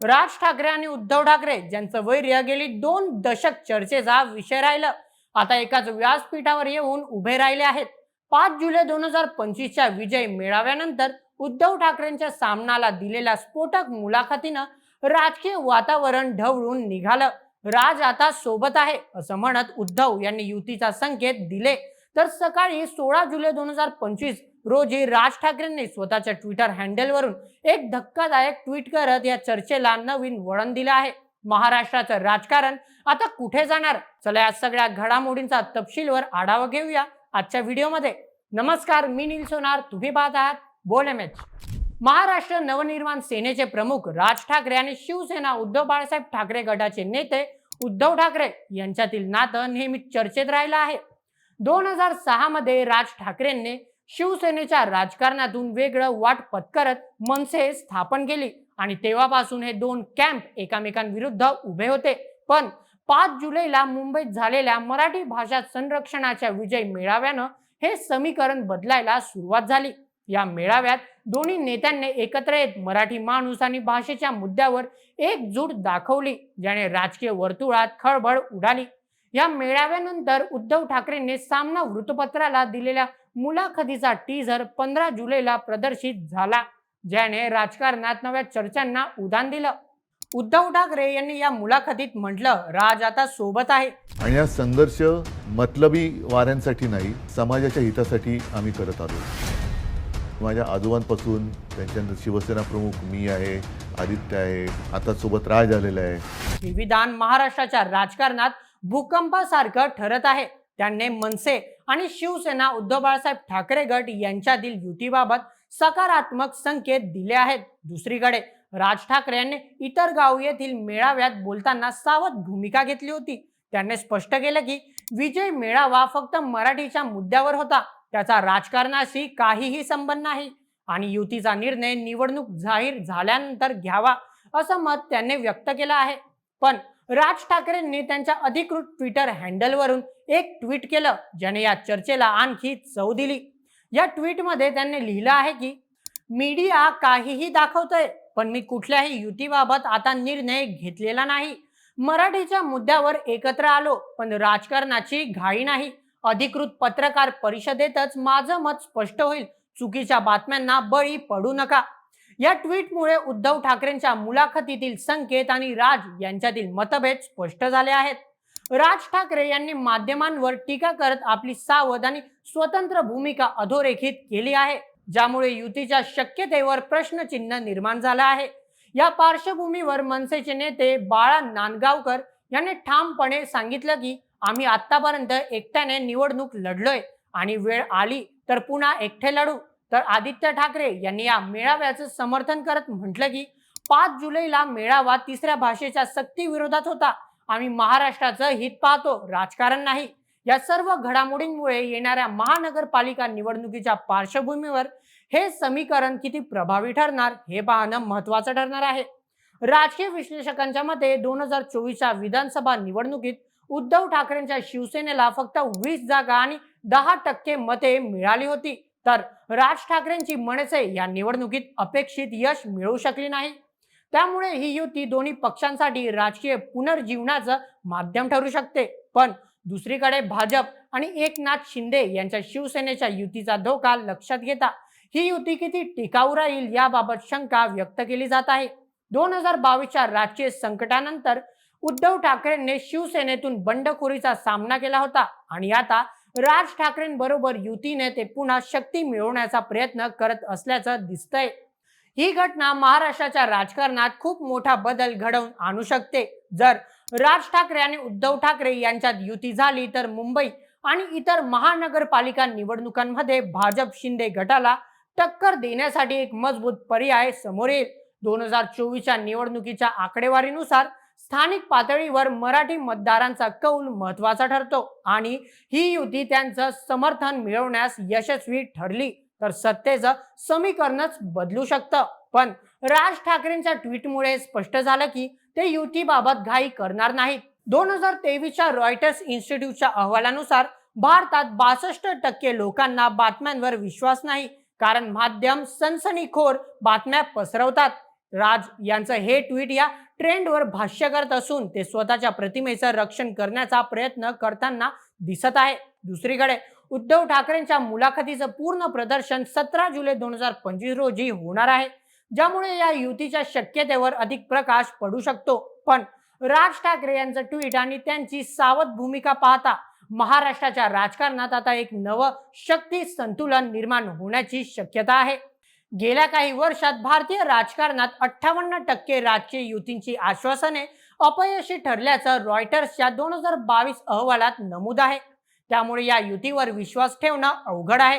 राज ठाकरे आणि उद्धव ठाकरे ज्यांचं वैर्य गेली दोन दशक चर्चेचा विषय राहिलं. आता एकाच व्यासपीठावर येऊन उभे राहिले आहेत. पाच जुलै दोन हजार पंचवीसच्या विजय मेळाव्यानंतर उद्धव ठाकरेंच्या सामनाला दिलेल्या स्फोटक मुलाखतीनं राजकीय वातावरण ढवळून निघालं. राज आता सोबत आहे असं म्हणत उद्धव यांनी युतीचा संकेत दिले. तर सकाळी सोळा जुलै दोन हजार पंचवीस रोजी राज ठाकरेंनी स्वतःच्या ट्विटर हँडलवरून एक धक्कादायक ट्विट करत या चर्चेला नवीन वळण दिलं आहे. महाराष्ट्राचं राजकारण आता कुठे जाणार? चला या सगळ्या घडामोडींचा तपशीलवर आढावा घेऊया आजच्या व्हिडिओमध्ये. नमस्कार मी नील सोनार. तुम्ही पाहत आहात बोल एम एच महाराष्ट्र नवनिर्माण सेनेचे प्रमुख राज ठाकरे आणि शिवसेना उद्धव बाळासाहेब ठाकरे गटाचे नेते उद्धव ठाकरे यांच्यातील नातं नेहमी चर्चेत राहिलं आहे. दोन हजार सहा मध्ये राज ठाकरेंनी शिवसेनेच्या राजकारणातून वेगळं वाट पत्करत मनसे स्थापन केली. आणि तेव्हापासून हे दोन कॅम्प एकामेकांविरुद्ध उभे होते. पण पाच जुलैला मुंबईत झालेल्या मराठी भाषा संरक्षणाच्या विजय मेळाव्यानं हे समीकरण बदलायला सुरुवात झाली. या मेळाव्यात दोन्ही नेत्यांनी एकत्र येत मराठी माणूस आणि भाषेच्या मुद्द्यावर एकजूट दाखवली ज्याने राजकीय वर्तुळात खळबळ उडाली. या मेळाव्यानंतर उद्धव ठाकरेंनी सामना वृत्तपत्राला दिलेल्या मुलाखतीचा टीझर पंधरा जुलैला प्रदर्शित झाला ज्याने राजकारणात नव्या चर्चांना उधाण दिलं. उद्धव ठाकरे यांनी या मुलाखतीत म्हटलं राज आता सोबत आहे. आणि हा संघर्ष मतलबी वाऱ्यांसाठी नाही समाजाच्या हितासाठी आम्ही करत आलो. माझ्या आजोबांपासून त्यांच्यानंतर शिवसेना प्रमुख मी आहे आदित्य आहे आता सोबत राज आलेला आहे. हे विधान महाराष्ट्राच्या राजकारणात भूकंपासारखं ठरत आहे. त्यांनी मनसे आणि शिवसेना उद्धव बाळासाहेब ठाकरे गट यांच्यातील युतीबाबत सकारात्मक संकेत दिले आहेत. दुसरीकडे राज ठाकरे यांनी इतर गाव येथील मेळाव्यात बोलताना सावध भूमिका घेतली होती. त्यांनी स्पष्ट केलं की विजय मेळावा फक्त मराठीच्या मुद्द्यावर होता. त्याचा राजकारणाशी काहीही संबंध नाही. आणि युतीचा निर्णय निवडणूक जाहीर झाल्यानंतर घ्यावा असं मत त्यांनी व्यक्त केलं आहे. पण राज ठाकरेंनी त्यांच्या अधिकृत ट्विटर हँडलवरून एक ट्विट केलं ज्याने या चर्चेला आणखी चव दिली. या ट्विटमध्ये त्यांनी लिहिलं आहे की मीडिया काहीही दाखवतोय पण मी कुठल्याही युतीबाबत आता निर्णय घेतलेला नाही. मराठीच्या मुद्द्यावर एकत्र आलो पण राजकारणाची घाई नाही. अधिकृत पत्रकार परिषदेतच माझं मत स्पष्ट होईल. चुकीच्या बातम्यांना बळी पडू नका. या ट्विटमुळे उद्धव ठाकरेंच्या मुलाखतीतील संकेत आणि राज यांच्यातील मतभेद स्पष्ट झाले आहेत. राज ठाकरे यांनी माध्यमांवर टीका करत आपली सावध आणि स्वतंत्र भूमिका अधोरेखित केली आहे ज्यामुळे युतीच्या शक्यतेवर प्रश्नचिन्ह निर्माण झालं आहे. या पार्श्वभूमीवर मनसेचे नेते बाळा नांदगावकर यांनी ठामपणे सांगितलं की आम्ही आतापर्यंत एकट्याने निवडणूक लढलोय आणि वेळ आली तर पुन्हा एकटे लढू. तर आदित्य ठाकरे यांनी या मेळाव्याचं समर्थन करत म्हटलं की पाच जुलैला मेळावा तिसऱ्या भाषेच्या सक्ती विरोधात होता. आम्ही महाराष्ट्राचं हित पाहतो राजकारण नाही. या सर्व घडामोडींमुळे येणाऱ्या महानगरपालिका निवडणुकीच्या पार्श्वभूमीवर हे समीकरण किती प्रभावी ठरणार हे पाहणं महत्वाचं ठरणार आहे. राजकीय विश्लेषकांच्या मते दोन हजार चोवीसच्या विधानसभा निवडणुकीत उद्धव ठाकरेंच्या शिवसेनेला फक्त वीस जागा आणि दहा टक्के मते मिळाली होती. तर राज ठाकरेंची मनसे या निवडणुकीत अपेक्षित यश मिळू शकली नाही. त्यामुळे ही युती दोन्ही पक्षांसाठी राजकीय पुनर्जीवनाचं माध्यम ठरू शकते. पण दुसरीकडे भाजप आणि एकनाथ शिंदे यांच्या शिवसेनेच्या युतीचा धोका लक्षात घेता ही युती किती टिकाऊ राहील याबाबत शंका व्यक्त केली जात आहे. दोन हजार बावीसच्या राजकीय संकटानंतर उद्धव ठाकरेंनी शिवसेनेतून बंडखोरीचा सामना केला होता आणि आता राज ठाकरेंबरोबर युतीने ते पुन्हा शक्ती मिळवण्याचा प्रयत्न करत असल्याचं दिसतंय. ही घटना महाराष्ट्राच्या राजकारणात खूप मोठा बदल घडवून आणू शकते. जर राज ठाकरे आणि उद्धव ठाकरे यांच्यात युती झाली तर मुंबई आणि इतर महानगरपालिका निवडणुकांमध्ये भाजप शिंदे गटाला टक्कर देण्यासाठी एक मजबूत पर्याय समोर येईल. दोन हजार चोवीसच्या निवडणुकीच्या आकडेवारीनुसार स्थानिक पातळीवर मराठी मतदारांचा कौल महत्त्वाचा ठरतो आणि ही युती त्यांचं समर्थन मिळवण्यास यशस्वी ठरली तर सत्तेचं समीकरणच बदलू शकतं. पण राज ठाकरेंच्या ट्विटमुळे स्पष्ट झालं की ते युतीबाबत घाई करणार नाहीत. दोन हजार तेवीसच्या रॉयटर्स इन्स्टिट्यूटच्या अहवालानुसार भारतात बासष्ट टक्के लोकांना बातम्यांवर विश्वास नाही कारण माध्यम सनसनीखोर बातम्या पसरवतात. राज यांचं हे ट्विट या ट्रेंडवर भाष्य करत असून ते स्वतःच्या प्रतिमेचं रक्षण करण्याचा प्रयत्न करताना दिसत आहे. दुसरीकडे उद्धव ठाकरेंच्या मुलाखतीचं पूर्ण प्रदर्शन सतरा जुलै दोन हजार पंचवीस रोजी होणार आहे. ज्यामुळे या युतीच्या शक्यतेवर अधिक प्रकाश पडू शकतो. पण राज ठाकरे यांचं ट्विट आणि त्यांची सावध भूमिका पाहता महाराष्ट्राच्या राजकारणात आता एक नवं शक्ती संतुलन निर्माण होण्याची शक्यता आहे. गेल्या काही वर्षात भारतीय राजकारणात अठ्ठावन्न टक्के राजकीय युतींची आश्वासने अपयशी ठरल्याचं रॉयटर्सच्या दोन हजार बावीस अहवालात नमूद आहे. त्यामुळे या युतीवर विश्वास ठेवणं अवघड आहे.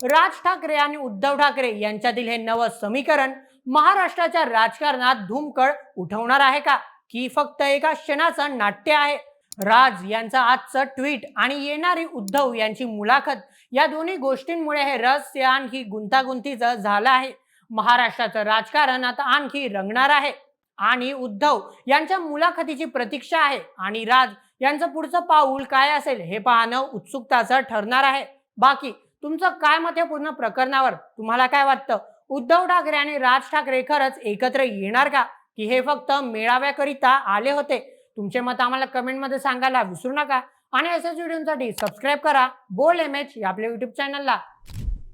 राज ठाकरे आणि उद्धव ठाकरे यांच्यातील हे नवं समीकरण महाराष्ट्राच्या राजकारणात धूमकळ उठवणार आहे का? की फक्त एका क्षणाचं नाट्य आहे? राज यांचं आजचं ट्विट आणि येणारी उद्धव यांची मुलाखत या दोन्ही गोष्टींमुळे हे रहस्य आणखी गुंतागुंतीचं झालं आहे. महाराष्ट्राचं राजकारण आता आणखी रंगणार आहे. आणि उद्धव यांच्या मुलाखतीची प्रतीक्षा आहे आणि राज यांचं पुढचं पाऊल काय असेल हे पाहणं उत्सुकताचं ठरणार आहे. बाकी तुमचं काय मत या पूर्ण प्रकरणावर? तुम्हाला काय वाटतं? उद्धव ठाकरे आणि राज ठाकरे खरंच एकत्र येणार का? की हे फक्त मेळाव्याकरिता आले होते? तुमचे मत आम्हाला कमेंटमध्ये सांगायला विसरू नका. आणि अशाच व्हिडिओसाठी सबस्क्राईब करा. बोल एम एच या आपल्या युट्यूब चॅनलला